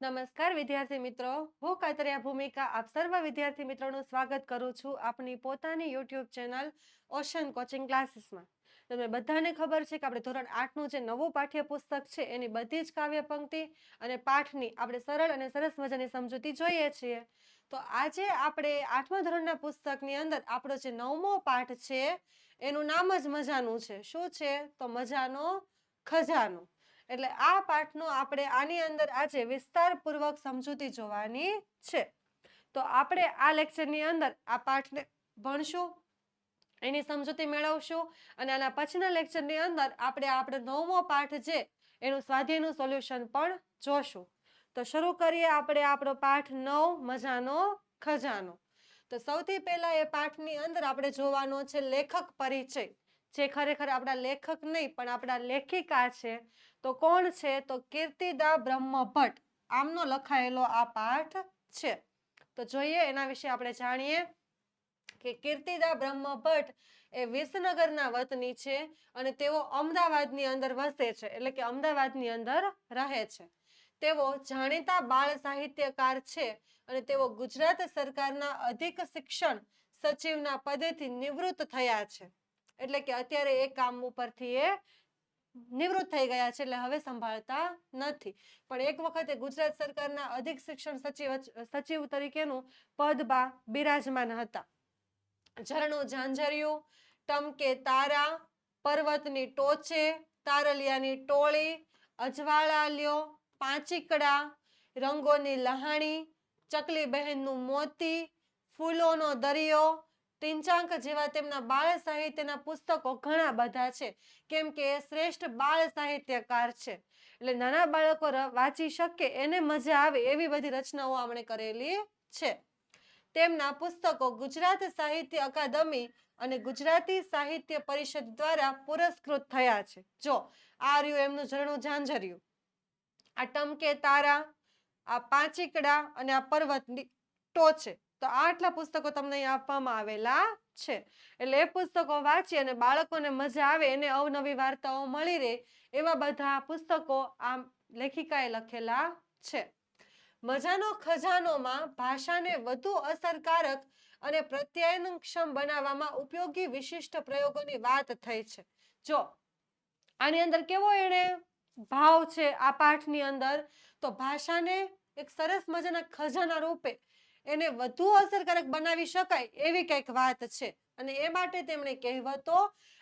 નમસ્કાર, વિદ્યાર્થી મિત્રો. હું કાતરિયા ભૂમિકા આપ સર્વ વિદ્યાર્થી મિત્રોનું સ્વાગત કરું છું આપની પોતાની યુટ્યુબ ચેનલ ઓશન કોચિંગ ક્લાસીસમાં. તમને બધાને ખબર છે કે આપણે ધોરણ આઠનું જે નવું પાઠ્યપુસ્તક છે, એની બધી જ કાવ્ય પંક્તિ અને પાઠની આપણે સરળ અને સરસ મજાની સમજૂતી જોઈએ છીએ. તો આજે આપણે આઠમા ધોરણના પુસ્તકની અંદર આપણો જે નવમો પાઠ છે, એનું નામ જ મજાનું છે. શું છે? તો મજાનો ખજાનો. એટલે આ પાઠનો આપણે આની અંદર આજે વિસ્તારપૂર્વક સમજૂતી જોવાની છે. તો આપણે આ લેક્ચરની અંદર આ પાઠને ભણશું, એની સમજૂતી મેળવશું અને આના પછીના લેક્ચરની અંદર આપણે આપણો નવમો પાઠ છે એનું સ્વાધ્યાયનું સોલ્યુશન પણ જોશું. તો શરૂ કરીએ આપણે આપણો પાઠ નવ, મજાનો, ખજાનો. તો સૌથી પહેલા એ પાઠની અંદર આપણે જોવાનો છે લેખક પરિચય. જે ખરેખર આપણા લેખક નહીં, પણ આપણા લેખિકા છે, તો કોણ છે? તો કીર્તિદા બ્રહ્મભટ્ટ. આમનો લખાયેલો આ પાઠ છે. તો જોઈએ, એના વિશે આપણે જાણીએ કે કીર્તિદા બ્રહ્મભટ્ટ એ વિસનગરના વતની છે અને તેઓ અમદાવાદની અંદર વસે છે, એટલે કે અમદાવાદની અંદર રહે છે. તેઓ જાણીતા બાળ સાહિત્યકાર છે અને તેઓ ગુજરાત સરકારના અધિક શિક્ષણ સચિવના પદેથી નિવૃત્ત થયા છે. એટલે કે અત્યારે એ કામ ઉપરથી એ નિવૃત્ત થઈ ગયા છે એટલે હવે સંભાળતા નથી. પણ એક વખતે ગુજરાત સરકારના અધિક શિક્ષણ સચિવ સચિવ તરીકેનું પદ બા બિરાજમાન હતા. ઝરણું ઝાંઝરિયું ટમકે તારા, પર્વતની ટોચે, તારલિયાની ટોળી, અજવાળાલ્યો, પાંચીકડા, રંગોની લહાણી ચકલી બહેનનું મોતી, ફૂલોનો દરિયો ટીંચાંક જેવા તેમના બાળ સાહિત્યના પુસ્તકો ઘણા બધા છે. કેમ કે એ શ્રેષ્ઠ બાળ સાહિત્યકાર છે. એટલે નાના બાળકો વાંચી શકે, એને મજા આવે એવી બધી રચનાઓ આપણે કરેલી છે. તેમના પુસ્તકો ગુજરાત સાહિત્ય અકાદમી અને ગુજરાતી સાહિત્ય પરિષદ દ્વારા પુરસ્કૃત થયા છે. જો, આ રહ્યું એમનું ઝરણું ઝાંઝર્યું. આ ટમકે તારા, આ પાંચીકડા અને આ પર્વતની ટોચે તો આટલા પુસ્તકો તમને અહીંયા આપવામાં આવેલા છે. એટલે એ પુસ્તકો વાંચી અને બાળકોને મજા આવે, એને અવનવી વાર્તાઓ મળી રહે, એવા બધા પુસ્તકો આ લેખિકાએ લખેલા છે. મજાનો ખજાનોમાં ભાષાને વધુ અસરકારક અને પ્રત્યાયનક્ષમ બનાવવામાં ઉપયોગી વિશિષ્ટ પ્રયોગોની વાત થઈ છે. જો, આની અંદર કેવો એણે ભાવ છે આ પાઠની અંદર? તો ભાષાને એક સરસ મજાના ખજાના રૂપે એને વધુ અસરકારક બનાવી શકાય એવી કંઈક વાત છે. અને એ માટે તેમણે કહેવતો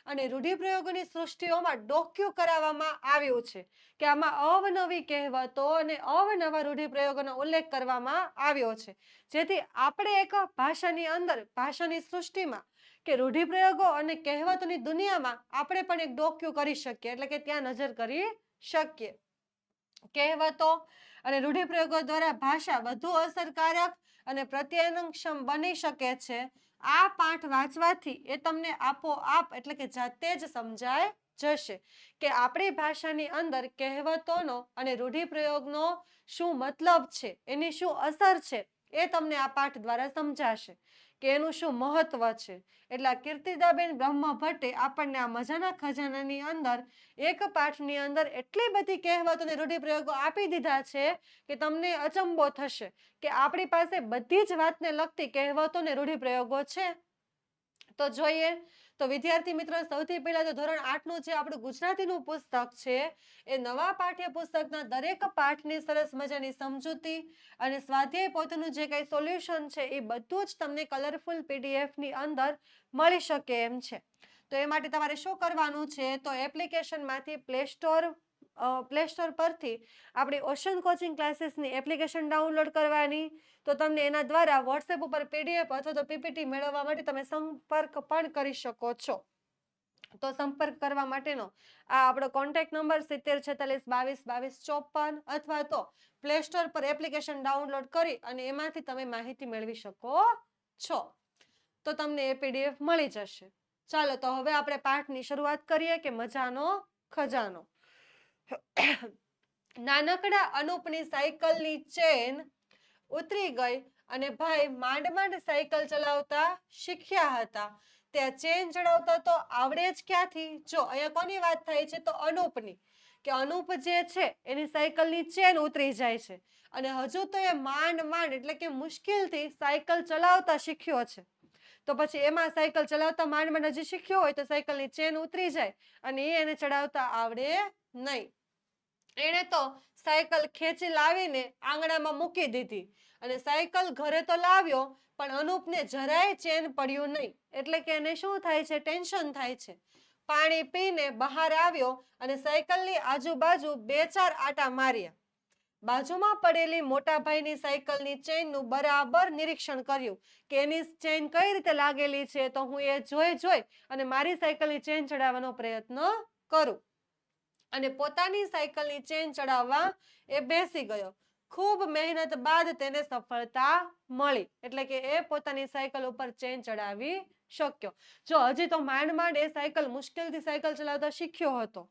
અને રૂઢિપ્રયોગોની સૃષ્ટિઓમાં ડોક્યુ કરાવવામાં આવ્યું છે કે આમાં અવનવી કહેવતો અને અવનવા રૂઢિપ્રયોગોનો ઉલ્લેખ કરવામાં આવ્યો છે. જેથી આપણે એક ભાષાની અંદર, ભાષાની સૃષ્ટિમાં કે રૂઢિપ્રયોગો અને કહેવતોની દુનિયામાં આપણે પણ એક ડોક્યુ કરી શકીએ, એટલે કે ત્યાં નજર કરી શકીએ. કહેવતો અને રૂઢિપ્રયોગો દ્વારા ભાષા વધુ અસરકારક અને પ્રત્યયનક્ષમ બની શકે છે. આ પાઠ વાંચવાથી એ તમને આપોઆપ એટલે કે જાતે જ સમજાય જશે કે આપણી ભાષાની અંદર કહેવતોનો અને રૂઢિપ્રયોગનો શું મતલબ છે? એની શું અસર છે? એ તમને આ પાઠ દ્વારા સમજાશે. કે એનું શું મહત્વ છે? એટલે કીર્તિદાબેન બ્રહ્મ ભટ્ટે આપણને આ મજાના ખજાનાની અંદર, એક પાઠની અંદર એટલી બધી કહેવતોને રૂઢિપ્રયોગો આપી દીધા છે કે તમને અચંબો થશે કે આપણી પાસે બધી જ વાતને લગતી કહેવતોને રૂઢિપ્રયોગો છે. તો જોઈએ તો વિદ્યાર્થી મિત્રો, સૌથી પહેલા તો ધોરણ આઠનું જે આપણું ગુજરાતીનું પુસ્તક છે, એ નવા પાઠ્યપુસ્તકના દરેક પાઠની સરસ મજાની સમજૂતી અને સ્વાધ્યાય પોતાનું જે કંઈ સોલ્યુશન છે, એ બધું જ તમને કલરફુલ પીડીએફની અંદર મળી શકે એમ છે. તો એ માટે તમારે શું કરવાનું છે, તો એપ્લિકેશનમાંથી પ્લે સ્ટોર પ્લે સ્ટોર પરથી આપણી ઓશન કોચિંગ ક્લાસીસની એપ્લિકેશન ડાઉનલોડ કરવાની. તો તમને એના દ્વારા વોટ્સએપ ઉપર પીડીએફ અથવા તો પીપીટી મેળવવા માટે તમે સંપર્ક પણ કરી શકો છો. તો સંપર્ક કરવા માટેનો આ આપણો કોન્ટેક્ટ નંબર સિત્તેર છેતાલીસ બાવીસ બાવીસ ચોપન અથવા તો પ્લે સ્ટોર પર એપ્લિકેશન ડાઉનલોડ કરી અને એમાંથી તમે માહિતી મેળવી શકો છો. તો તમને એ પીડીએફ મળી જશે. ચાલો તો હવે આપણે પાઠની શરૂઆત કરીએ કે મજાનો ખજાનો? નાનકડા અનુપની સાયકલની ચેન ઉતરી ગઈ અને ભાઈ માંડ માંડ સાયકલ ચલાવતા શીખ્યા હતા. ત્યાં ચેન ચડાવતા તો આવડે જ ક્યાંથી? જો અહીંયા કોની વાત થાય છે તો અનુપની. કે અનુપ જે છે એની સાયકલની ચેન ઉતરી જાય છે. અને હજુ તો એ માંડ માંડ એટલે કે મુશ્કેલથી સાયકલ ચલાવતા શીખ્યો છે. તો પછી એમાં સાયકલ ચલાવતા માંડ માંડ હજી શીખ્યો હોય તો સાયકલની ચેન ઉતરી જાય અને એ એને ચડાવતા આવડે નહીં. એણે તો સાયકલ ખેંચી લાવીને આંગણામાં મૂકી દીધી અને સાયકલ ઘરે તો લાવ્યો પણ અનુપને જરાય ચેન પડ્યું નહીં. એટલે કે એને શું થાય છે? ટેન્શન થાય છે. પાણી પીને બહાર આવ્યો અને સાયકલની આજુબાજુ બે ચાર આટા માર્યા. બાજુમાં પડેલી મોટાભાઈની સાયકલની ચેનનું બરાબર નિરીક્ષણ કર્યું કે એની ચેન કઈ રીતે લાગેલી છે તો હું એ જોઈ જોઈ અને મારી સાયકલની ચેન ચડાવવાનો પ્રયત્ન કરું. અને પોતાની સાયકલની ચેન ચડાવવા એ બેસી ગયો. ખૂબ મહેનત બાદ તેને સફળતા મળી. એટલે કે એ પોતાની સાયકલ ઉપર ચેન ચડાવી શક્યો. જો હજી તો માંડ માંડ એ સાયકલ મુશ્કેલથી સાયકલ ચલાવતા શીખ્યો હતો.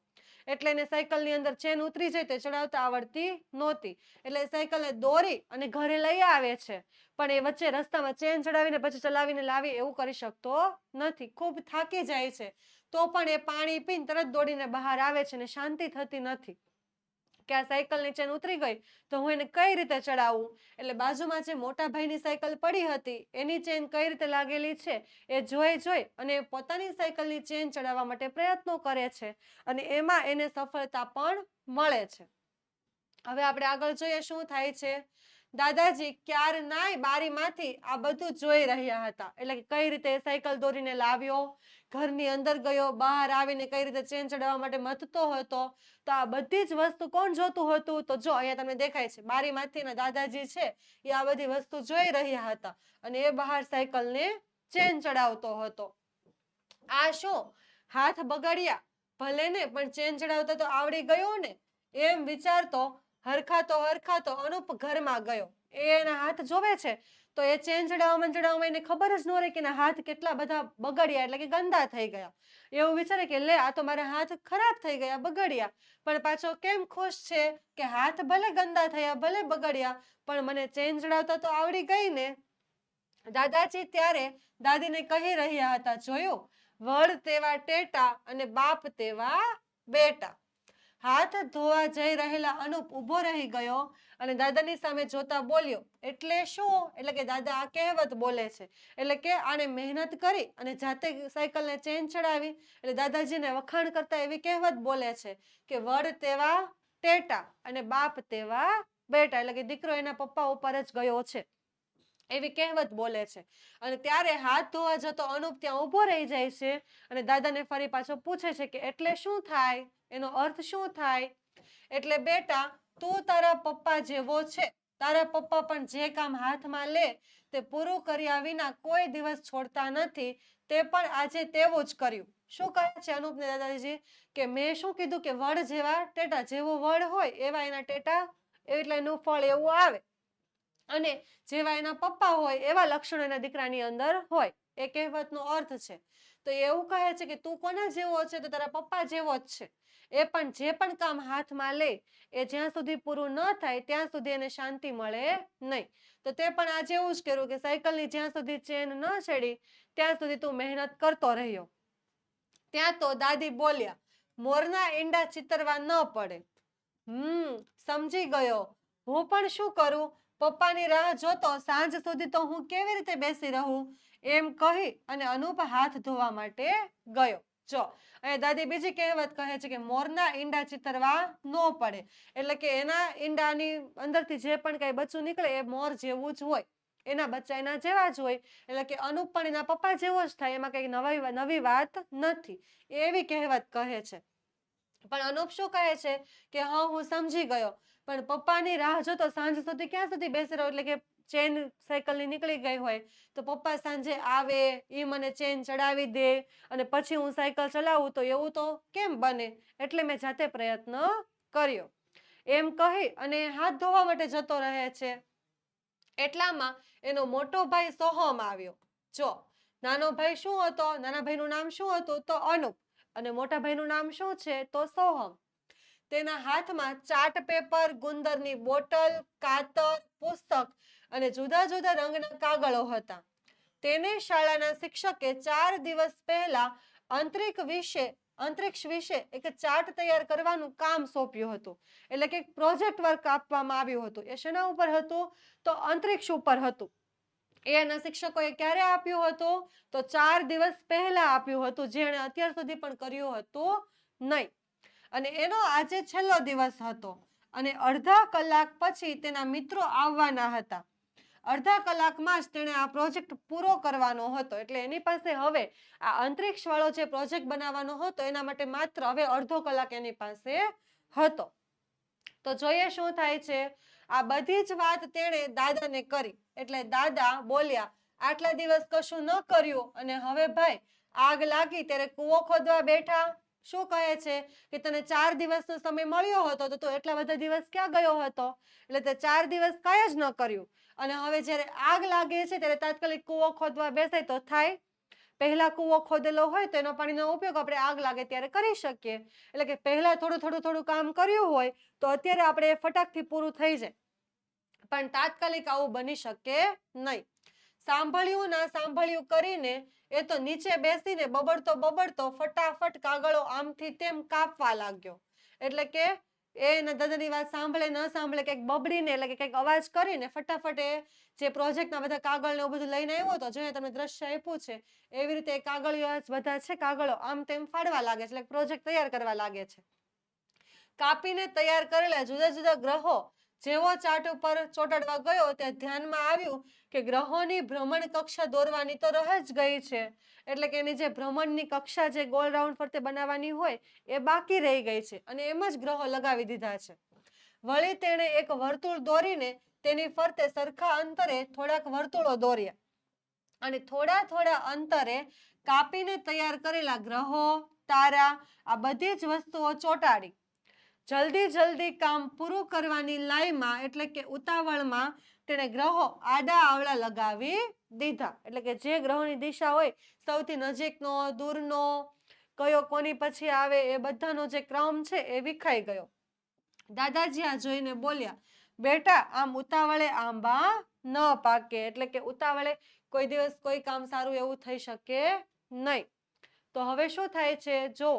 એટલે એને સાયકલની અંદર ચેન ઉતરી જાય તે ચડાવતા આવડતી નહોતી. એટલે સાયકલને દોરી અને ઘરે લઈ આવે છે. પણ એ વચ્ચે રસ્તામાં ચેન ચડાવીને પછી ચલાવીને લાવી એવું કરી શકતો નથી. ખૂબ થાકી જાય છે. તો પણ એ પાણી પીને તરત દોડીને બહાર આવે છે ને શાંતિ થતી નથી. કે આ સાયકલની ચેન ઉતરી ગઈ, તો હું એને કઈ રીતે ચડાવું? એટલે બાજુમાં જે મોટા ભાઈની સાયકલ પડી હતી, એની ચેન કઈ રીતે લાગેલી છે? એ જોઈ જોઈ અને પોતાની સાયકલની ચેન ચડાવવા માટે પ્રયત્નો કરે છે અને એમાં એને સફળતા પણ મળે છે. હવે આપણે આગળ જોઈએ શું થાય છે. દાદાજી ક્યાર નાય બારીમાંથી આ બધું જોઈ રહ્યા હતા? એટલે કે કઈ રીતે સાયકલ દોરીને લાવ્યો? ઘરની અંદર ગયો, બહાર આવીને કઈ રીતે ચેન ચડાવવા માટે મથતો હતો? તો આ બધી જ વસ્તુ કોણ જોતું હતું? તો જો, અહીંયા તમને દેખાય છે બારીમાંથી ના દાદાજી છે, એ આ બધી વસ્તુ જોઈ રહ્યા હતા અને એ બહાર સાયકલને ચેન ચડાવતો હતો. આ શું? હાથ બગાડ્યા? ભલે ને પણ ચેન ચડાવતા તો આવડી ગયો ને? એમ વિચારતો હરખાતો હરખાતો અનુપ ઘરમાં ગયો. એ એના હાથ જોવે છે? તો એ ચેન ચડાવવામાં એને ખબર જ ન રહે કે એના હાથ કેટલા બધા બગડ્યા એટલે કે ગંદા થઈ ગયા. એવું વિચારે કે લે, આ તો મારા હાથ ખરાબ થઈ ગયા, બગડ્યા. પણ પાછો કેમ ખુશ છે કે હાથ ભલે ગંદા થયા, ભલે બગડ્યા, પણ મને ચેન તો આવડી ગઈ ને? દાદાજી ત્યારે દાદીને કહી રહ્યા હતા, જોયું? વડ તેવા ટેટા અને બાપ તેવા બેટા. હાથ ધોવા જઈ રહેલા અનુપ ઊભો રહી ગયો અને દાદાની સામે જોતા બોલ્યો, એટલે શું? એટલે કે દાદા આ કહેવત બોલે છે. એટલે કે આને મહેનત કરી અને જાતે સાયકલને ચેન ચડાવી. એટલે દાદાજીને વખાણ કરતા એવી કહેવત બોલે છે કે વડ તેવા ટેટા અને બાપ તેવા બેટા. એટલે કે દીકરો એના પપ્પા ઉપર જ ગયો છે. એવી કહેવત બોલે છે. અને ત્યારે હાથ ધોવા જતો અનુપ ત્યાં ઊભો રહી જાય છે અને દાદાને ફરી પાછો પૂછે છે કે એટલે શું થાય? એનો અર્થ શું થાય? એટલે બેટા, તું તારા પપ્પા જેવો છે. તારા પપ્પા પણ જે કામ હાથમાં લે, તે પૂરું કર્યા વિના કોઈ દિવસ છોડતા નથી. તે પણ આજે તેવું જ કર્યું. શું કહે છે અનુપને દાદાજી કે મેં શું કીધું કે વડ જેવા ટેટા જેવો વડ હોય એવા એના ટેટા એટલે એનું ફળ એવું આવે. અને જેવા એના પપ્પા હોય, એવા લક્ષણો એના દીકરાની અંદર હોય. એ કહેવતનો અર્થ છે. તો એવું કહે છે કે તું કોના જેવો છે? તો તારા પપ્પા જેવો જ છે. એ પણ જે પણ કામ હાથમાં લે, એ જ્યાં સુધી પૂરું ન થાય, ત્યાં સુધી એને શાંતિ મળે નહીં. તો તે પણ આજે એવું જ કર્યું કે સાયકલની જ્યાં સુધી ચેન ન ચડી, ત્યાં સુધી તું મહેનત કરતો રહ્યો. ત્યાં તો દાદી બોલ્યા, મોરના ઈંડા ચિતરવા ન પડે. હમ, સમજી ગયો. હું પણ શું કરું? પપ્પાની રાહ જોતો સાંજ સુધી તો હું કેવી રીતે બેસી રહું? એમ કહી અને અનુપ હાથ ધોવા માટે ગયો. જો, અને દાદી બીજી કહેવત કહે છે કે મોરના ઈંડા ચિતરવા ન પડે. એટલે કે એના ઈંડાની અંદરથી જે પણ કઈ બચ્ચું નીકળે એ મોર જેવું જ હોય. એના બચ્ચા એના જેવા જ હોય. એટલે કે અનુપ પણ એના પપ્પા જેવો જ થાય. એમાં કંઈક નવી નવી વાત નથી. એવી કહેવત કહે છે. પણ અનુપ શું કહે છે? કે, હા, હું સમજી ગયો. પણ પપ્પાની રાહ જોતો સાંજ સુધી ક્યાં સુધી બેસી રહ્યો એટલે કે ચેન સાયકલની નીકળી ગઈ હોય, તો પપ્પા સાંજે આવે એ મને ચેન ચડાવી દે અને પછી હું સાયકલ ચલાવું, તો એવું તો કેમ બને? એટલે મેં જાતે પ્રયત્ન કર્યો. એમ કહી અને હાથ ધોવા માટે જતો રહે છે. એટલામાં એનો મોટો ભાઈ સોહમ આવ્યો. જો, નાનો ભાઈ શું હતો? નાના ભાઈનું નામ શું હતું? તો અનુપ. અને મોટા ભાઈનું નામ શું છે? તો સોહમ. તેના હાથમાં ચાર્ટ પેપર, ગુંદરની બોટલ, કાતર, પુસ્તક અને જુદા જુદા રંગના કાગળો હતા. તેને શાળાના શિક્ષકે ચાર દિવસ પહેલા આંતરિક વિશે, અંતરિક્ષ વિશે એક ચાર્ટ તૈયાર કરવાનું કામ સોંપ્યું હતું. એટલે કે પ્રોજેક્ટ વર્ક આપવામાં આવ્યું હતું. એ શેના ઉપર હતું? તો અંતરિક્ષ ઉપર હતું. એ એના શિક્ષકોએ ક્યારે આપ્યું હતું? તો ચાર દિવસ પહેલા આપ્યું હતું. જેણે અત્યાર સુધી પણ કર્યું હતું નહીં. અને એનો આજે છેલ્લો દિવસ હતો. અને અડધા કલાક પછી તેના મિત્રો આવવાના હતા. અડધા કલાકમાં જ તેણે આ પ્રોજેક્ટ પૂરો કરવાનો હતો. એટલે એની પાસે હવે આ અંતરિક્ષવાળો જે પ્રોજેક્ટ બનાવવાનો હતો, એના માટે માત્ર હવે અડધો કલાક એની પાસે હતો. તો જોઈએ શું થાય છે? આ બધી જ વાત તેણે દાદાને કરી. એટલે દાદા બોલ્યા, આટલા દિવસ કશું ન કર્યું. અને હવે ભાઈ, આગ લાગી ત્યારે કૂવો ખોદવા બેઠા. શું કહે છે કે તને ચાર દિવસનો સમય મળ્યો હતો તો તું એટલા બધા દિવસ ક્યાં ગયો હતો? એટલે તે ચાર દિવસ કાંઈ જ ન કર્યું. અને હવે જ્યારે આગ લાગે છે, ત્યારે તાત્કાલિક કૂવો ખોદવા બેસે તો થાય. પહેલા કૂવો ખોદેલો હોય તો એનો પાણીનો ઉપયોગ આપણે આગ લાગે ત્યારે કરી શકીએ. એટલે કે પહેલા થોડું થોડું થોડું કામ કર્યું હોય તો અત્યારે આપણે ફટાકથી પૂરું થઈ જાય. પણ તાત્કાલિક આવું બની શકે નહીં. સાંભળ્યું ના સાંભળ્યું કરીને એ તો નીચે બેસીને બબડતો બબડતો ફટાફટ કાગળો આમથી તેમ કાપવા લાગ્યો. એટલે કે એ એના દાદાની વાત સાંભળે, ન સાંભળે કંઈક બબડીને એટલે કે કંઈક અવાજ કરીને ફટાફટ એ જે પ્રોજેક્ટના બધા કાગળ ને એવું બધું લઈને આવ્યો હતો, જેને તમે દ્રશ્ય આપ્યું છે, એવી રીતે કાગળીઓ બધા છે, કાગળો આમ તેમ ફાડવા લાગે છે, એટલે પ્રોજેક્ટ તૈયાર કરવા લાગે છે. કાપીને તૈયાર કરેલા જુદા જુદા ગ્રહો જેવો ચાર્ટ ઉપર ચોટાડવા ગયો ત્યાં ધ્યાનમાં આવ્યું કે ગ્રહોની ભ્રમણ કક્ષા દોરવાની તો રહે જ ગઈ છે. એટલે કે એની જે ભ્રમણની કક્ષા જે ગોળ રાઉન્ડ ફરતે બનાવવાની હોય એ બાકી રહી ગઈ છે અને એમ જ ગ્રહો લગાવી દીધા છે. વળી તેણે એક વર્તુળ દોરીને તેની ફરતે સરખા અંતરે થોડાક વર્તુળો દોર્યા. અને થોડા થોડા અંતરે કાપીને તૈયાર કરેલા ગ્રહો, તારા, આ બધી જ વસ્તુઓ ચોંટાડી. જલ્દી જલ્દી કામ પૂરું કરવાની લાઈમાં, એટલે કે ઉતાવળમાં, તેણે ગ્રહો આડા આવડા લગાવી દીધા. એટલે કે જે ગ્રહોની દિશા હોય, સૌથી નજીકનો, દૂરનો, કયો કોની પછી આવે, એ બધાનો જે ક્રમ છે, એ વિખાઈ ગયો. દાદાજી આ જોઈને બોલ્યા, બેટા, આમ ઉતાવળે આંબા ન પાકે, એટલે કે ઉતાવળે કોઈ દિવસ કોઈ કામ સારું એવું થઈ શકે નહીં. તો હવે શું થાય છે? જો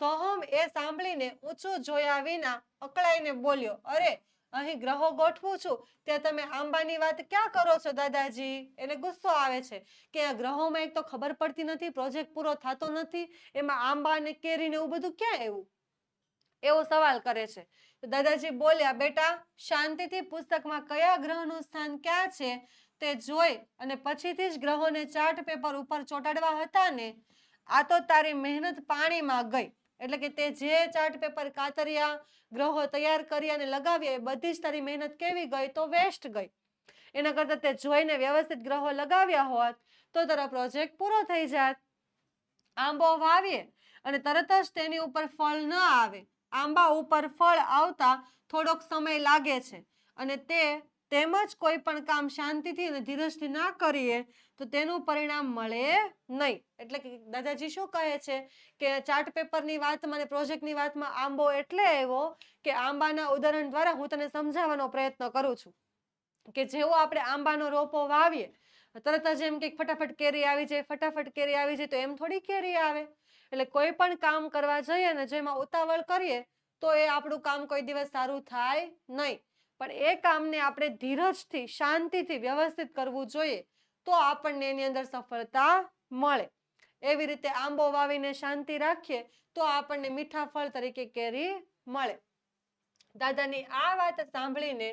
સોહમ એ સાંભળીને ઊંચું જોયા વિના અકળાઈને બોલ્યો, અરે, અહીં ગ્રહો ગોઠવું છું ત્યાં તમે આંબાની વાત ક્યાં કરો છો, દાદાજી? એને ગુસ્સો આવે છે કે આ ગ્રહોમાં એક તો ખબર પડતી નથી, પ્રોજેક્ટ પૂરો થતો નથી, એમાં આંબા અને કેરી ને એવું બધું ક્યાં એવું એવો સવાલ કરે છે. તો દાદાજી બોલ્યા, બેટા, શાંતિથી પુસ્તકમાં કયા ગ્રહનું સ્થાન ક્યાં છે, તે જોઈ અને પછીથી જ ગ્રહોને ચાર્ટ પેપર ઉપર ચોંટાડવા હતા ને, આ તો તારી મહેનત પાણીમાં ગઈ. એટલે કે તે જે ચાર્ટ પેપર કાતરિયા ગ્રહો તૈયાર કર્યા અને લગાવ્યા એ બધી જ તારી મહેનત કેવી ગઈ તો વેસ્ટ ગઈ. એના કરતાં તે જોઈને વ્યવસ્થિત ગ્રહો લગાવ્યા હોત તો તારો પ્રોજેક્ટ પૂરો થઈ જાત. આંબો વાવીએ અને તરત જ તેની ઉપર ફળ ન આવે. આંબા ઉપર ફળ આવતા થોડોક સમય લાગે છે અને તે તેમજ કોઈ પણ કામ શાંતિથી અને ધીરજથી ના કરીએ, તો તેનું પરિણામ મળે નહીં. એટલે કે દાદાજી શું કહે છે કે ચાર્ટ પેપરની વાતમાં અને પ્રોજેક્ટની વાતમાં આંબો એટલે આવ્યો કે આંબાના ઉદાહરણ દ્વારા હું તને સમજાવવાનો પ્રયત્ન કરું છું. કે જેવો આપણે આંબાનો રોપો વાવીએ, તરત જ એમ કે ફટાફટ કેરી આવી જાય, ફટાફટ કેરી આવી જાય તો એમ થોડી કેરી આવે. એટલે કોઈ પણ કામ કરવા જઈએ ને જેમાં ઉતાવળ કરીએ, તો એ આપણું કામ કોઈ દિવસ સારું થાય નહીં. પણ એ કામને આપણે ધીરજથી, શાંતિથી વ્યવસ્થિત કરવું જોઈએ તો આપણને એની અંદર સફળતા મળે. એવી રીતે આંબો વાવીને શાંતિ રાખીએ તો આપણને મીઠા ફળ તરીકે કેરી મળે. દાદાની આ વાત સાંભળીને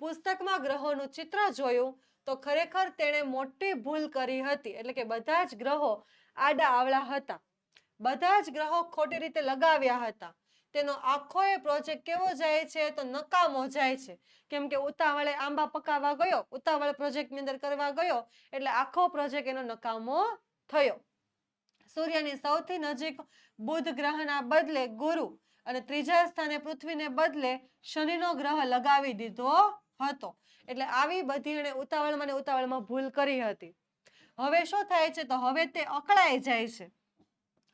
પુસ્તકમાં ગ્રહોનું ચિત્ર જોયું તો ખરેખર તેણે મોટી ભૂલ કરી હતી. એટલે કે બધા જ ગ્રહો આડા આવડા હતા. બધા જ ગ્રહો ખોટી રીતે લગાવ્યા હતા. તેનો આખો એ પ્રોજેક્ટ કેવો જાય છે તો નકામો જાય છે. કેમ કે ઉતાવળે આંબા પકાવવા ગયો, ઉતાવળ પ્રોજેક્ટની અંદર કરવા ગયો, એટલે આખો પ્રોજેક્ટ એનો નકામો થયો. સૂર્યની સૌથી નજીક બુધ ગ્રહના બદલે ગુરુ અને ત્રીજા સ્થાને પૃથ્વીને બદલે શનિનો ગ્રહ લગાવી દીધો હતો. એટલે આવી બધી એણે ઉતાવળમાં ને ઉતાવળમાં ભૂલ કરી હતી. હવે શું થાય છે તો હવે તે અકળાઈ જાય છે.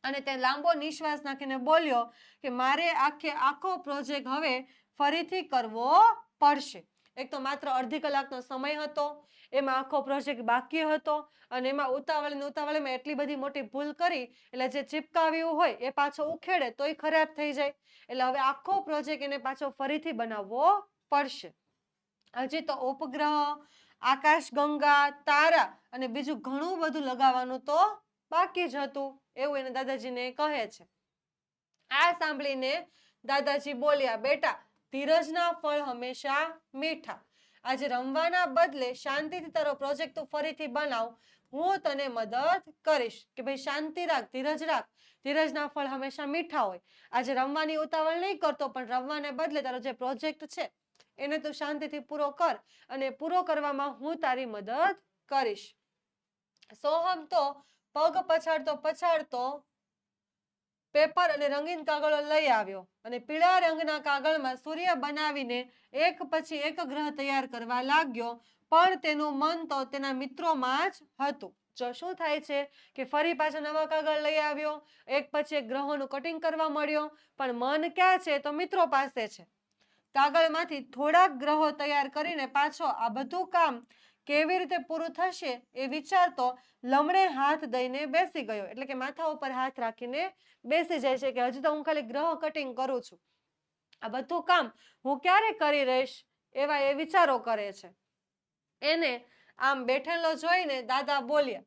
અને તે લાંબો નિશ્વાસ નાખીને બોલ્યો કે મારે આખે આખો પ્રોજેક્ટ હવે ફરીથી કરવો પડશે. એક તો માત્ર અડધી કલાકનો સમય હતો, એમાં આખો પ્રોજેક્ટ બાકી હતો અને એમાં ઉતાવળ ઉતાવળમાં એટલી બધી મોટી ભૂલ કરી, એટલે જે ચીપકાવ્યું હોય એ પાછો ઉખેડે તોય ખરાબ થઈ જાય. એટલે હવે આખો પ્રોજેક્ટ એને પાછો ફરીથી બનાવવો પડશે. હજી તો ઉપગ્રહ આકાશગંગા તારા અને બીજું ઘણું બધું લગાવવાનું તો બાકી જ હતું. એવું એને દાદાજીને કહે છે. આ સાંભળીને દાદાજી બોલ્યા, બેટા, ધીરજના ફળ હંમેશા મીઠા. આજે રમવાના બદલે શાંતિથી તારો પ્રોજેક્ટ તું ફરીથી બનાવ. હું તને મદદ કરીશ. કે ભાઈ, શાંતિ રાખ, ધીરજ રાખ. ધીરજના ફળ હંમેશા મીઠા હોય. આજે રમવાની ઉતાવળ નહીં કરતો, પણ રમવાને બદલે તારો જે પ્રોજેક્ટ છે, એને તું શાંતિથી પૂરો કર અને પૂરો કરવામાં હું તારી મદદ કરીશ. સોહમ તો પગ પછાડતો પછાડતો પેપર અને રંગીન કાગળો લઈ આવ્યો અને પીળા રંગના કાગળમાં સૂર્ય બનાવીને એક પછી એક ગ્રહ તૈયાર કરવા લાગ્યો. પણ તેનું મન તો તેના મિત્રોમાં જ હતું. જો શું થાય છે કે ફરી પાછા નવા કાગળ લઈ આવ્યો, એક પછી એક ગ્રહોનું કટિંગ કરવા મળ્યો, પણ મન ક્યાં છે તો મિત્રો પાસે છે. કાગળમાંથી થોડાક ગ્રહો તૈયાર કરીને પાછો આ બધું કામ કેવી રીતે પૂરું થશે એ વિચારતો લમણે હાથ દઈને બેસી ગયો. એટલે કે માથા ઉપર હાથ રાખીને બેસી જાય છે કે હજુ તો હું ખાલી ગ્રહ કટિંગ કરું છું. આ બધું કામ હું ક્યારે કરી રહીશ એવા એ વિચારો કરે છે. એને આમ બેઠેલો જોઈને દાદા બોલ્યા,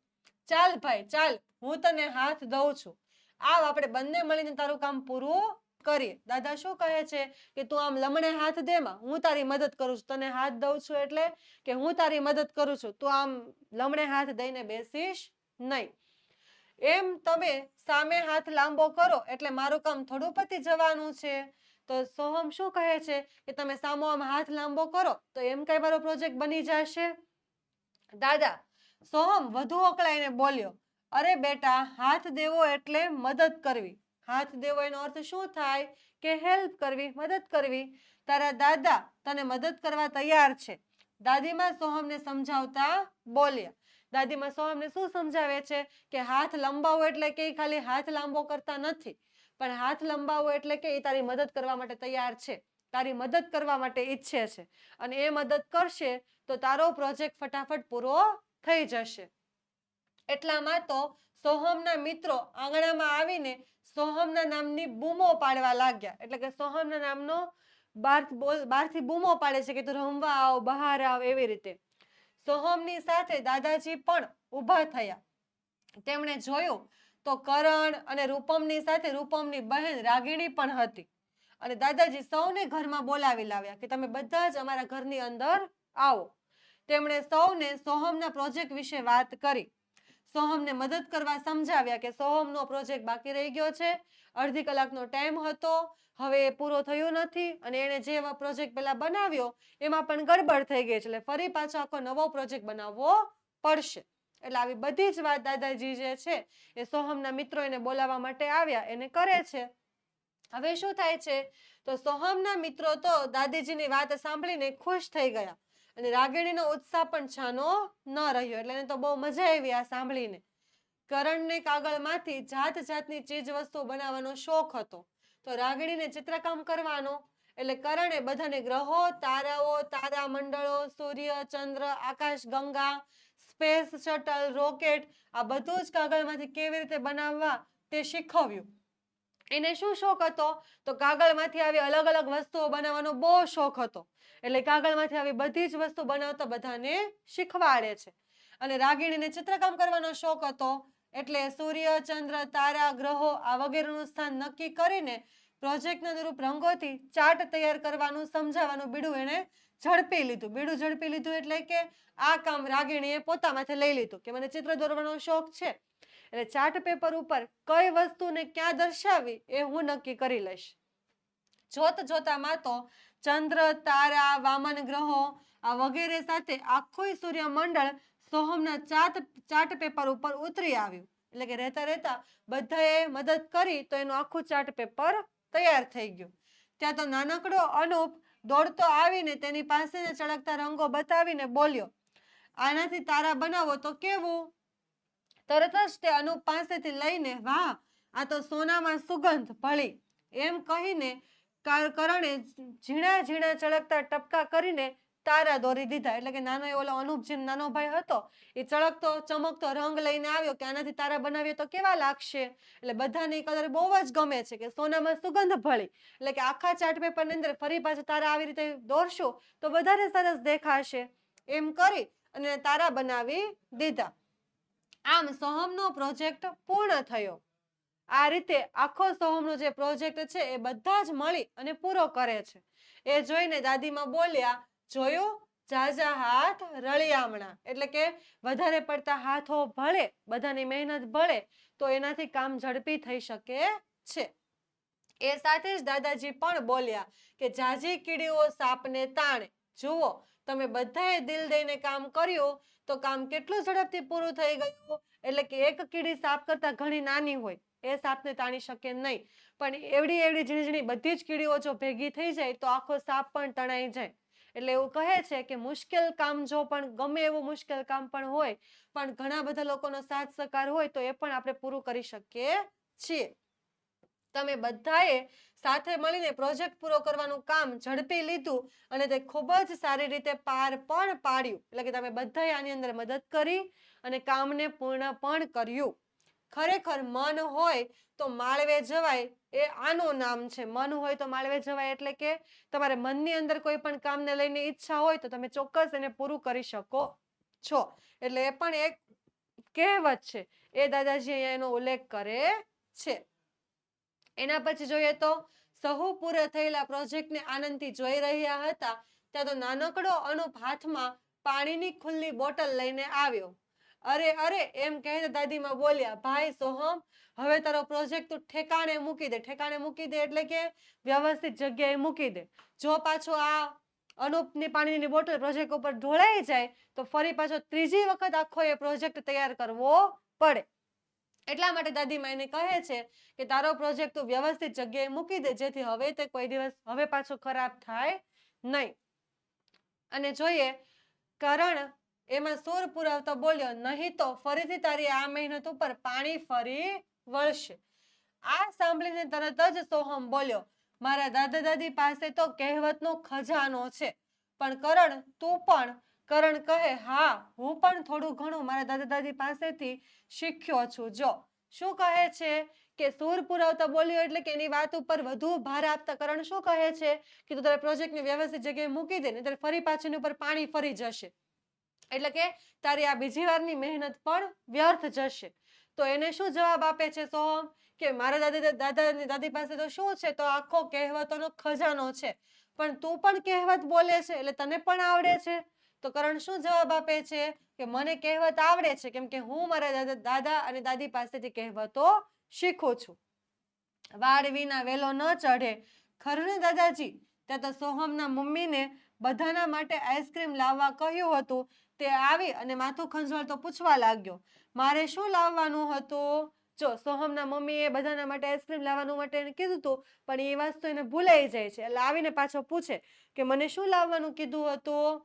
ચાલ ભાઈ, ચાલ, હું તને હાથ દઉં છું. આવ, આપણે બંને મળીને તારું કામ પૂરું કરીએ દાદા શું કહે છે કે તું આમ લમણે હાથ દેમાં, હું તારી મદદ કરું છું. તને હાથ દઉં છું એટલે કે હું તારી મદદ કરું છું. તું આમ લમણે હાથ દઈને બેસીશ નહીં. એમ તમે સામે હાથ લાંબો કરો એટલે મારું કામ થોડું પતી જવાનું છે. તો સોહમ શું કહે છે કે તમે સામો આમ હાથ લાંબો કરો, તો એમ કઈ મારો પ્રોજેક્ટ બની જશે? દાદા, સોહમ વધુ અકળાઈને બોલ્યો, અરે બેટા, હાથ દેવો એટલે મદદ કરવી. હાથ દેવો એનો અર્થ શું થાય કે હેલ્પ કરવી, મદદ કરવી? તારા દાદા તને મદદ કરવા તૈયાર છે. દાદીમાં સોહમને સમજાવતા બોલ્યા. દાદીમાં સોહમને શું સમજાવે છે? કે હાથ લંબાવો એટલે કે ખાલી હાથ લાંબો કરતા નથી. પણ હાથ લંબાવો એટલે કે એ તારી મદદ કરવા માટે તૈયાર છે. તારી મદદ કરવા માટે ઈચ્છે છે. અને એ મદદ કરશે તો તારો પ્રોજેક્ટ ફટાફટ પૂરો થઈ જશે. એટલામાં તો સોહમના મિત્રો આંગણામાં આવીને સોહમના નામની બૂમો પાડવા લાગ્યા. એટલે કે સોહમના નામનો બાર બોલ બૂમો પાડે છે કે તું રમવા આવ, બહાર આવ એવી રીતે. સોહમની સાથે દાદાજી પણ ઊભા થયા. તેમણે જોયું તો કરણ અને રૂપમની સાથે રૂપમની બહેન રાગીણી પણ હતી. અને દાદાજી સૌને ઘરમાં બોલાવી લાવ્યા કે તમે બધા જ અમારા ઘરની અંદર આવો. તેમણે સૌને સોહમના પ્રોજેક્ટ વિશે વાત કરી. સોહમને મદદ કરવા સમજાવ્યા કે સોહમનો પ્રોજેક્ટ બાકી રહી ગયો છે. અડધી કલાકનો ટાઈમ હતો. હવે પૂરો થયો નથી અને એણે જે પ્રોજેક્ટ પહેલા બનાવ્યો, એમાં પણ ગડબડ થઈ ગઈ છે. એટલે ફરી પાછો આખો નવો પ્રોજેક્ટ બનાવવો પડશે. એટલે આવી બધી જ વાત દાદાજી જે છે, એ સોહમના મિત્રો એને બોલાવવા માટે આવ્યા. એને કરે છે. હવે શું થાય છે? તો સોહમના મિત્રો તો દાદીજીની વાત સાંભળીને ખુશ થઈ ગયા. અને રાગીણીનો ઉત્સાહ પણ છાનો ન રહ્યો. એટલે એને તો બહુ મજા આવી આ સાંભળીને. કરણને કાગળમાંથી જાત જાતની ચીજ વસ્તુઓ બનાવવાનો શોખ હતો. તો રાગીણીને ચિત્રકામ કરવાનો. એટલે કરણે બધાને ગ્રહો, તારાઓ, તારા મંડળો, સૂર્ય, ચંદ્ર, આકાશ, ગંગા, સ્પેસ શટલ, રોકેટ આ બધું જ કાગળમાંથી કેવી રીતે બનાવવા તે શીખવ્યું. એને શું શોખ હતો? તો કાગળમાંથી આવી અલગ અલગ વસ્તુઓ બનાવવાનો બહુ શોખ હતો. એટલે કાગળમાંથી આવી બધી જ વસ્તુ બનાવતા બધાને શીખવાડે છે. અને રાગીણીને ચિત્રકામ કરવાનો શોખ હતો. એટલે સૂર્ય, ચંદ્ર, તારા, ગ્રહો આ વગેરેનું સ્થાન નક્કી કરીને પ્રોજેક્ટના અનુરૂપ રંગોથી ચાર્ટ તૈયાર કરવાનું, સમજાવવાનું બીડું એણે ઝડપી લીધું. બીડું ઝડપી લીધું એટલે કે આ કામ રાગીણીએ પોતામાંથી લઈ લીધું કે મને ચિત્ર દોરવાનો શોખ છે. એટલે ચાર્ટ પેપર ઉપર કઈ વસ્તુને ક્યાં દર્શાવી એ હું નક્કી કરી લઈશ. જોત જોતામાં તો ચંદ્ર, તારા, વામન ગ્રહો, આ વગેરે સાથે આખું સૂર્યમંડળ સોહમના ચાર્ટ ચાર્ટ પેપર ઉપર ઉતરી આવ્યું. એટલે કે રહેતા રહેતા બધાએ મદદ કરી તો એનું આખું ચાર્ટ પેપર તૈયાર થઈ ગયું. ત્યાં તો નાનકડો અનુપ દોડતો આવીને તેની પાસે ચળકતા રંગો બતાવીને બોલ્યો, આનાથી તારા બનાવો તો કેવું? તરત જ તે અનુપ પાસેથી લઈને, વાહ, આ તો સોનામાં સુગંધ ભળી. એમ કહીને કરણે ઝીણા ઝીણા ચળકતા ટપકા કરીને તારા દોરી દીધા. એટલે કે નાનો એ ઓલો અનુપ જેમ નાનો ભાઈ હતો, એ ચળકતો, ચમકતો રંગ લઈને આવ્યો કે આનાથી તારા બનાવીએ તો કેવા લાગશે? એટલે બધાને એ કલર બહુ જ ગમે છે કે સોનામાં સુગંધ ભળી. એટલે કે આખા ચાર્ટ પેપરની અંદર ફરી પાછા તારા આવી રીતે દોરશો તો વધારે સરસ દેખાશે. એમ કરી અને તારા બનાવી દીધા. આમ સોહમનો પ્રોજેક્ટ પૂર્ણ થયો. આ રીતે આખો સોહમનો જે પ્રોજેક્ટ છે એ બધા જ મળી અને પૂરો કરે છે. એ જોઈને દાદીમાં બોલ્યા, જોયું? ઝાઝા હાથ રળિયામણા. એટલે કે વધારે પડતા હાથો ભળે, બધાની મહેનત ભળે, તો એનાથી કામ ઝડપી થઈ શકે છે. એ સાથે જ દાદાજી પણ બોલ્યા કે, ઝાઝી કીડીઓ સાપને તાણે. જુઓ, તમે બધાએ દિલ દઈને કામ કર્યું તો કામ કેટલું ઝડપથી પૂરું થઈ ગયું? એટલે કે એક કીડી સાપ કરતાં ઘણી નાની હોય, એ સાપને તાણી શકે નહીં. પણ એવડી એવડી ઝીણી બધી જ કીડીઓ જો ભેગી થઈ જાય, તો આખો સાપ પણ તણાઈ જાય. એટલે એવું કહે છે કે મુશ્કેલ કામ જો પણ, ગમે એવું મુશ્કેલ કામ પણ હોય, પણ ઘણા બધા લોકોનો સાથ સહકાર હોય, તો એ પણ આપણે પૂરું કરી શકીએ છીએ. તમે બધાએ સાથે મળીને પ્રોજેક્ટ પૂરો કરવાનું કામ ઝડપી લીધું અને તે ખૂબ જ સારી રીતે પાર પણ પાડ્યું. એટલે કે તમે બધાએ આની અંદર મદદ કરી અને કામને પૂર્ણ પણ કર્યું. ખરેખર મન હોય તો માળવે જવાય એ આનું નામ છે. મન હોય તો માળવે જવાય એટલે કે તમારે મનની અંદર કોઈ પણ કામને લઈને ઈચ્છા હોય તો તમે ચોક્કસ એને પૂરું કરી શકો છો. એટલે એ પણ એક કહેવત છે. એ દાદાજી અહીંયા એનો ઉલ્લેખ કરે છે. એના પછી જોઈએ તો સહુ પૂરા થયેલા પ્રોજેક્ટને આનંદથી જોઈ રહ્યા હતા. ત્યાં તો નાનકડો અનુપ હાથમાં પાણીની ખુલ્લી બોટલ લઈને આવ્યો. અરે અરે, એમ કહીને દાદીમાં બોલ્યા, ભાઈ, સોહમ, હવે તારો પ્રોજેક્ટ તું ઠેકાણે મૂકી દે, ઠેકાણે મૂકી દે એટલે કે વ્યવસ્થિત જગ્યાએ મૂકી દે. જો પાછો આ અનુપની પાણીની બોટલ પ્રોજેક્ટ ઉપર ઢોળાઈ જાય, તો ફરી પાછો ત્રીજી વખત આખો એ પ્રોજેક્ટ તૈયાર કરવો પડે. એટલા માટે દાદીમા એને કહે છે કે તારો પ્રોજેક્ટ તું વ્યવસ્થિત જગ્યાએ મૂકી દે જેથી હવે તે કોઈ દિવસ હવે પાછો ખરાબ થાય નહીં. અને જોઈએ, કરણ એમાં સૂર પુરાવતો બોલ્યો, નહીં તો ફરીથી તારી આ મહેનત ઉપર પાણી ફરી વળશે. આ સાંભળીને તરત જ સોહમ બોલ્યો, મારા દાદા દાદી પાસે તો કહેવતનો ખજાનો છે, પણ કરણ તું પણ કરણ કહે, હા, હું પણ થોડું ઘણું મારા દાદા દાદી પાસેથી શીખ્યો છું. જો, શું કહે છે કે સૂર પુરાવતા બોલ્યો એટલે કે એની વાત ઉપર વધુ ભાર આપતા કરણ શું કહે છે કે તું તારા પ્રોજેક્ટને વ્યવસ્થિત જગ્યાએ મૂકી દે ને ફરી પાછું ઉપર પાણી ફરી જશે. એટલે કે તારી આ બીજી વારની મહેનત પણ વ્યર્થ જશે. તો એને શું જવાબ આપે છે સોહમ? કે મારા દાદા દાદા દાદી પાસે તો શું છે? તો આખો કહેવતોનો ખજાનો છે. પણ તું પણ કહેવત બોલે છે એટલે તને પણ આવડે છે? તો કરણ શું જવાબ આપે છે? કે મને કહેવત આવડે છે, કેમ કે હું મારા દાદા અને દાદી પાસેથી કહેવતો શીખું છું. વાડ વિના વેલો ન ચઢે. ખરું ને દાદાજી, ત્યાં તો સોહમના મમ્મીને બધાના માટે આઈસ્ક્રીમ લાવવા કહ્યું હતું. તે આવી અને માથું ખંજવાળતો પૂછવા લાગ્યો. મારે શું લાવવાનું હતું? જો, સોહમના મમ્મીએ બધાના માટે આઈસ્ક્રીમ લાવવાનું માટે એને કીધું હતું પણ એ વસ્તુ એને ભૂલાઈ જાય છે. એટલે આવીને પાછો પૂછે કે મને શું લાવવાનું કીધું હતું?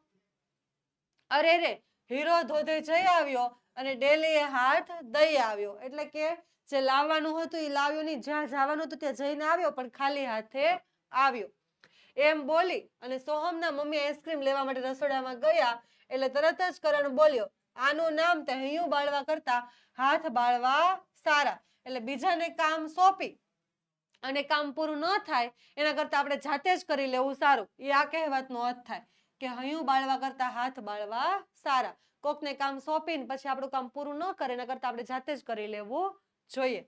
અરે રે, હીરો ધોધે જઈ આવ્યો અને ડેલીએ હાથ દઈ આવ્યો. એટલે કે જે લાવવાનું હતું એ લાવ્યો નહીં, જ્યાં જવાનું હતું ત્યાં જઈને આવ્યો, પણ ખાલી હાથે આવ્યો. એમ બોલી અને સોહમના મમ્મી આઈસ્ક્રીમ લેવા માટે રસોડામાં ગયા, એટલે તરત જ કરણ બોલ્યો, આનું નામ તે હૈયું બાળવા કરતા હાથ બાળવા સારા. એટલે બીજાને કામ સોંપી અને કામ પૂરું ન થાય, એના કરતા આપણે જાતે જ કરી લેવું સારું. એ આ કહેવતનો અર્થ થાય. કે હૈયું બાળવા કરતા હાથ બાળવા સારા. કોકને કામ સોંપીને પછી આપણું કામ પૂરું ન કરે, એના કરતા આપણે જાતે જ કરી લેવું જોઈએ.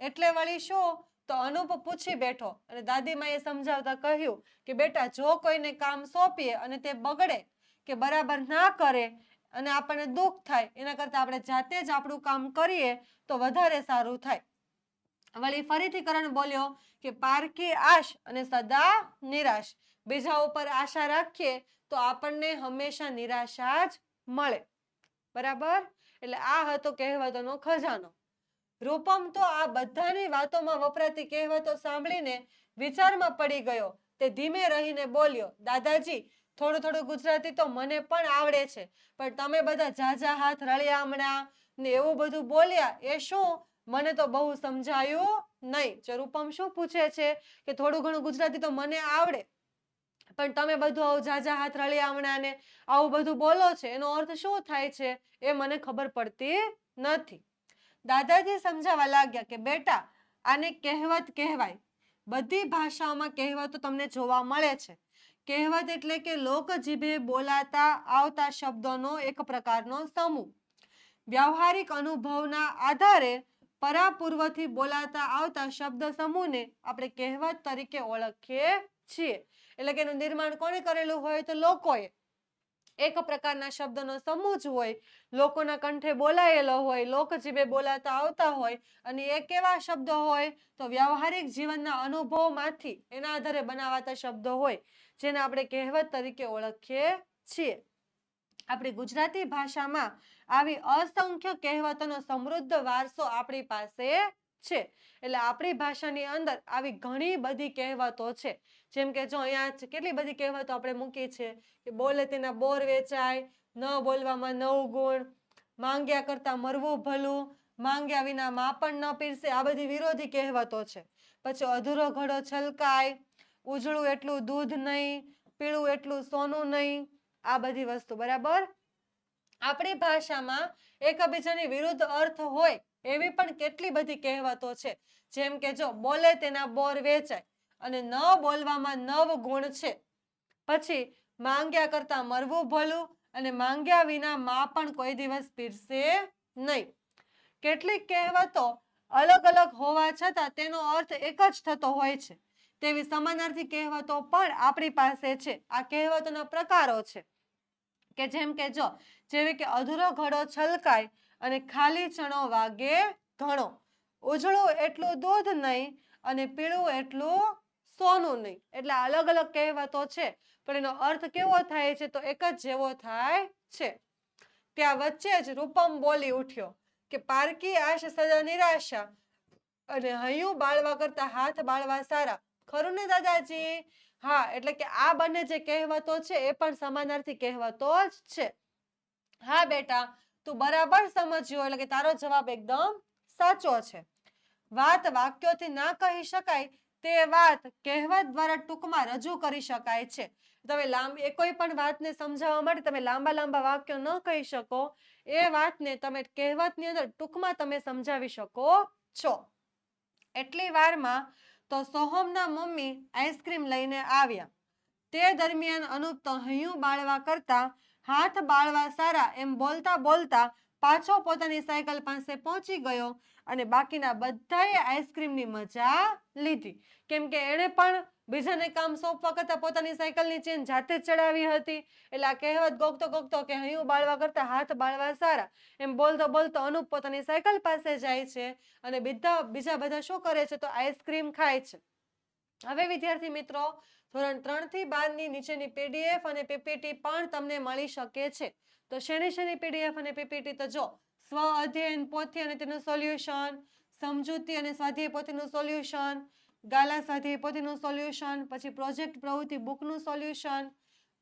એટલે વળી શું? તો અનુપ પૂછી બેઠો અને દાદીમાએ સમજાવતા કહ્યું કે બેટા, જો કોઈને કામ સોંપીએ અને તે બગડે કે બરાબર ના કરે અને આપણને દુઃખ થાય, એના કરતા આપણે જાતે જ આપણું કામ કરીએ તો વધારે સારું થાય. વળી ફરીથી કરણ બોલ્યો કે પારકી આશ અને સદા નિરાશ. બીજા ઉપર આશા રાખીએ તો આપણને હંમેશા નિરાશા જ મળે. બરાબર? એટલે આ હતો કહેવતોનો ખજાનો. રૂપમ તો આ બધાની વાતોમાં વપરાતી કહેવતો સાંભળીને વિચારમાં પડી ગયો. તે ધીમે રહીને બોલ્યો, દાદાજી, થોડું થોડું ગુજરાતી તો મને પણ આવડે છે, પણ તમે બધા ઝાઝા હાથ રળિયામણા ને એવું બધું બોલ્યા એ શું? મને તો બહુ સમજાયું નહીં. જો રૂપમ શું પૂછે છે કે થોડું ઘણું ગુજરાતી તો મને આવડે? પણ તમે બધું આવું ઝાઝા હાથ રળિયામણા ને આવું બધું બોલો છે, એનો અર્થ શું થાય છે એ મને ખબર પડતી નથી. દાદાજી સમજાવવા લાગ્યા કે, બેટા, આને કહેવત કહેવાય. બધી ભાષાઓમાં કહેવતો તમને જોવા મળે છે. કહેવત એટલે કે લોકજીભે બોલાતા આવતા શબ્દોનો એક પ્રકારનો સમૂહ. વ્યવહારિક અનુભવના આધારે પરાપૂર્વથી બોલાતા આવતા શબ્દ સમૂહને આપણે કહેવત તરીકે ઓળખીએ છીએ. એટલે કે એનું નિર્માણ કોણે કરેલું હોય તો લોકોએ. એક પ્રકારના શબ્દનો સમૂહ જ હોય, લોકોના કંઠે બોલાયેલો હોય, લોકજીભે બોલાતા આવતા હોય અને એ કેવા શબ્દો હોય તો વ્યવહારિક જીવનના અનુભવમાંથી એના આધારે બનાવાતા શબ્દો હોય, જેને આપણે કહેવત તરીકે ઓળખીએ છીએ. આપણી ગુજરાતી ભાષામાં આવી અસંખ્ય કહેવતોનો સમૃદ્ધ વારસો આપણી પાસે છે. એટલે આપણી ભાષાની અંદર આવી ઘણી બધી કહેવતો છે. જેમ કે જો અહીંયા કેટલી બધી કહેવતો આપણે મૂકી છે કે બોલે તેના બોર વેચાય, ન બોલવામાં નવ ગુણ, માંગ્યા કરતાં મરવું ભલું, માંગ્યા વિના માપણ ન પીરસે, આ બધી વિરોધી કહેવતો છે. પછી અધૂરો ઘડો છલકાય, ઉજળું એટલું દૂધ નહીં, પીળું એટલું સોનું નહીં, આ બધી વસ્તુ, બરાબર? આપણી ભાષામાં એકબીજાની વિરુદ્ધ અર્થ હોય એવી પણ કેટલી બધી કહેવતો છે. જેમ કે જો બોલે તેના બોર વેચાય અને ન બોલવામાં નવ ગુણ છે. પછી માંગ્યા કરતા મરવું ભલું અને માંગ્યા વિના માં પણ કોઈ દિવસ પીરસે નહીં. કેટલીક કહેવતો અલગ અલગ હોવા છતાં તેનો અર્થ એક જ થતો હોય છે. તેવી સમાનાર્થી કહેવતો પણ આપણી પાસે છે. આ કહેવતોના પ્રકારો છે. કે જેમ કે જો, જેવી કે અધૂરો ઘડો છલકાય અને ખાલી ચણો વાગે ઘણો. ઉજળું એટલું દૂધ નહીં અને પીળું એટલું સોનું નહીં. એટલે અલગ અલગ કહેવતો છે, પણ એનો અર્થ કેવો થાય છે તો એક જ જેવો થાય છે. ત્યાં વચ્ચે જ રૂપમ બોલી ઉઠ્યો કે, પારકી આશ સદા નિરાશા અને હૈયું બાળવા કરતા હાથ બાળવા સારા. ખરું ને, દાદાજી? હા, એટલે કે આ બંને જે કહેવતો છે એ પણ સમાનાર્થી કહેવતો જ છે. હા, બેટા, તું બરાબર સમજ્યો, એટલે કે તારો જવાબ એકદમ સાચો છે. વાત વાક્યોથી ના કહી શકાય તે વાત કહેવત દ્વારા ટૂંકમાં રજૂ કરી શકાય છે. તમે લાંબ, એ કોઈ પણ વાતને સમજાવવા માટે તમે લાંબા લાંબા વાક્યો ન કહી શકો. એ વાતને તમે કહેવતની અંદર ટૂંકમાં તમે સમજાવી શકો છો. એટલી વારમાં તો સોહમના મમ્મી આઈસ્ક્રીમ લઈને આવ્યા. તે દરમિયાન અનુપ તો હૈયું બાળવા કરતા, હાથ બાળવા સારા એમ બોલતા બોલતા પાછો પોતાની સાયકલ પાસે પહોંચી ગયો. અને બાકીના બધાએ આઈસ્ક્રીમની મજા લીધી. કેમ કે એણે પણ બીજાને કામ સોંપવા કરતાં પોતાની સાયકલની ચેન જાતે જ ચડાવી હતી. એટલે આ કહેવત ગોગતો ગોગતો કે હૈયું બાળવા કરતા હાથ બાળવા સારા. એમ બોલતો બોલતો અનુપ પોતાની સાયકલ પાસે જાય છે અને બીજા બીજા બધા શું કરે છે તો આઈસ્ક્રીમ ખાય છે. હવે વિદ્યાર્થી મિત્રો, ધોરણ ત્રણથી બારની નીચેની પીડીએફ અને પીપીટી પણ તમને મળી શકે છે. તો શેની શેની પીડીએફ અને પીપીટી તો જો સ્વ અધ્યયન પોથી અને તેનું સોલ્યુશન સમજૂતી અને સ્વાધ્યાય પોથીનું સોલ્યુશન ગાલા, સ્વાધ્યાય પોથીનું સોલ્યુશન પછી પ્રોજેક્ટ પ્રવૃત્તિ બુકનું સોલ્યુશન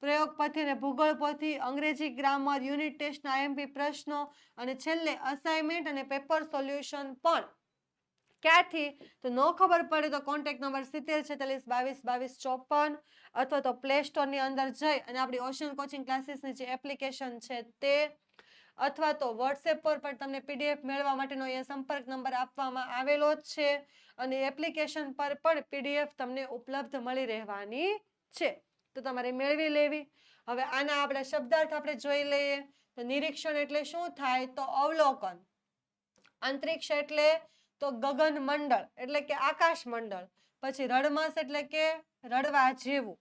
પ્રયોગ પોથી અને ભૂગોળ પોથી અંગ્રેજી ગ્રામર યુનિટ ટેસ્ટના આઈએમપી પ્રશ્નો અને છેલ્લે અસાઇનમેન્ટ અને પેપર સોલ્યુશન પણ. ક્યાંથી? તો ન ખબર પડે તો કોન્ટેક્ટ નંબર સિત્તેર, છેતાલીસ, બાવીસ બાવીસ, ચોપન અથવા તો પ્લે સ્ટોરની અંદર જઈ અને આપણી ઓશન કોચિંગ ક્લાસીસની જે એપ્લિકેશન છે તે અથવા તો વોટ્સએપ પર પણ તમને પીડીએફ મેળવવા માટેનો અહીંયા સંપર્ક નંબર આપવામાં આવેલો જ છે. અને એપ્લિકેશન પર પણ પીડીએફ તમને ઉપલબ્ધ મળી રહેવાની છે. તો તમારે મેળવી લેવી. હવે આના આપણે શબ્દાર્થ આપણે જોઈ લઈએ. તો નિરીક્ષણ એટલે શું થાય? તો અવલોકન. અંતરિક્ષ એટલે તો ગગન મંડળ એટલે કે આકાશ મંડળ પછી રડમસ એટલે કે રડવા જેવું.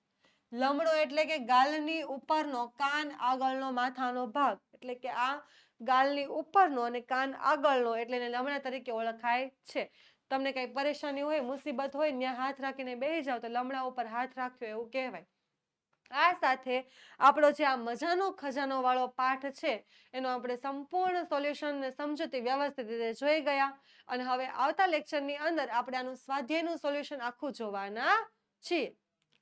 લમણો એટલે કે ગાલની ઉપરનો કાન આગળનો માથાનો ભાગ. એટલે કે આ ગાલની ઉપરનો અને કાન આગળનો એટલે એને લમણા તરીકે ઓળખાય છે. તમને કઈ પરેશાની હોય, મુસીબત હોય ત્યાં હાથ રાખીને બેસી જાવ તો લમડા ઉપર હાથ રાખ્યો એવું કહેવાય. આ સાથે આપણો જે આ મજાનો ખજાનો વાળો પાઠ છે, એનો આપણે સંપૂર્ણ સોલ્યુશન ને સમજૂતી વ્યવસ્થિત રીતે જોઈ ગયા. અને હવે આવતા લેક્ચરની અંદર આપણે આનું સ્વાધ્યાયનું સોલ્યુશન આખું જોવાના છીએ.